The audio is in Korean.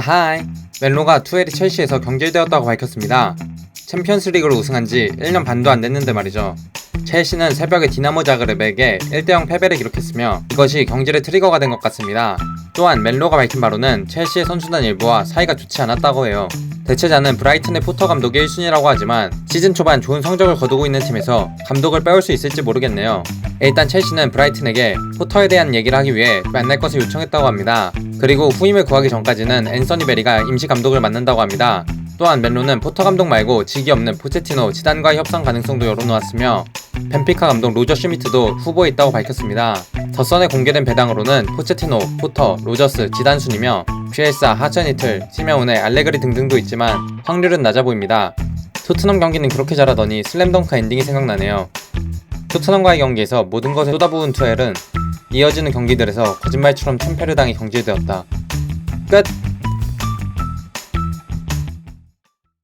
하하이 멜로가 투엘이 첼시에서 경질되었다고 밝혔습니다. 챔피언스 리그를 우승한 지 1년 반도 안 됐는데 말이죠. 첼시는 새벽에 디나모 자그레브에게 1대0 패배를 기록했으며 이것이 경질의 트리거가 된 것 같습니다. 또한 멜로가 밝힌 바로는 첼시의 선수단 일부와 사이가 좋지 않았다고 해요. 대체자는 브라이튼의 포터 감독이 1순위라고 하지만 시즌 초반 좋은 성적을 거두고 있는 팀에서 감독을 빼올 수 있을지 모르겠네요. 일단 첼시는 브라이튼에게 포터에 대한 얘기를 하기 위해 만날 것을 요청했다고 합니다. 그리고 후임을 구하기 전까지는 앤서니 베리가 임시 감독을 맡는다고 합니다. 또한 멜로는 포터 감독 말고 직이 없는 포체티노 지단과의 협상 가능성도 열어놓았으며 벤피카 감독 로저 슈미트도 후보에 있다고 밝혔습니다. 더선에 공개된 배당으로는 포체티노, 포터, 로저스, 지단 순이며 퓨엘사, 하천이틀, 시메온의 알레그리 등등도 있지만 확률은 낮아 보입니다. 토트넘 경기는 그렇게 잘하더니 슬램덩크 엔딩이 생각나네요. 토트넘과의 경기에서 모든 것을 쏟아부은 투엘은 이어지는 경기들에서 거짓말처럼 참패를 당해 경질되었다. 끝!